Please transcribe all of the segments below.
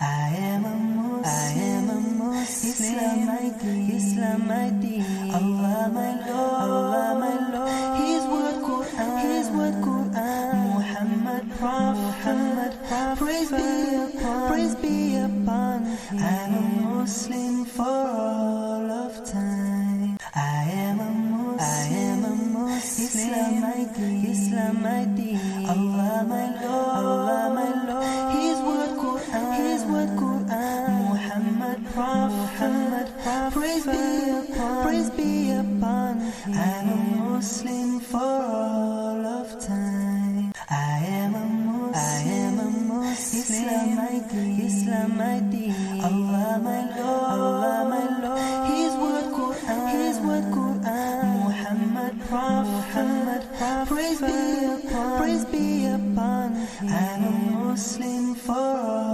I am a Muslim, I am a Muslim. Islam my deen, Islam my deen. Allah my Lord, Allah my Lord. His word Quran, His word Quran. Muhammad Prophet, Muhammad Prophet. Praise be upon, praise be upon. I'm a Muslim for all of time. I am a Muslim, I am a Muslim. Islam my deen, Islam my deen. Allah Praise be upon, praise be upon. I'm a Muslim for all of time. I am a Muslim, I am a Muslim. Islam my deen, Islam my deen. Allah my Lord, Allah my Lord. His word Quran, His word Quran. Muhammad Prophet, Muhammad Prophet. Praise be upon, praise be upon. I'm a Muslim for all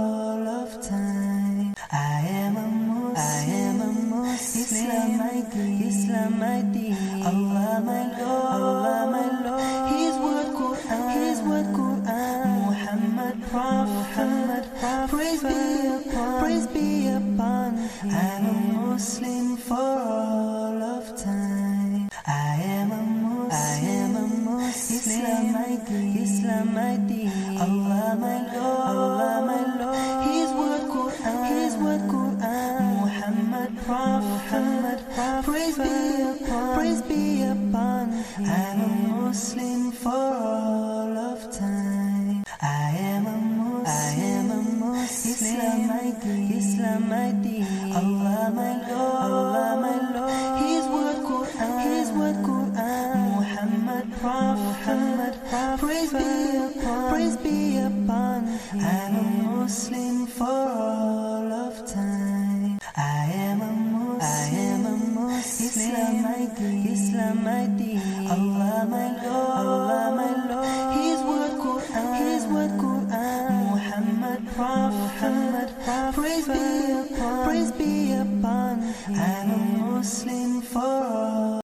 Islam my deen, Islam my deen. Allah my Lord, Allah my Lord. His word Quran, His word Quran. Muhammad Prophet, Muhammad Prophet. Praise be upon, praise be upon. I'm a Muslim for all of time. I am a Muslim, I am a Muslim. Islam my deen, Islam my deen. Allah my Lord, Allah my Lord. His word Quran, His word Quran. Muhammad Prophet. Upon. I'm a Muslim for all of time. I am a Muslim, I am a Muslim. Islam my deen, Islam my deen. Allah my Lord, Allah my Lord. His word Quran, His word Quran. Muhammad Prophet, Muhammad Prophet. Praise be upon, praise be upon. I'm a Muslim for all of time. My deen, Islam deen. Allah my Lord, Allah my Lord. His word Quran, His word Quran. Muhammad Prophet, Muhammad Prophet. Praise be upon, praise be upon. I'm a Muslim for all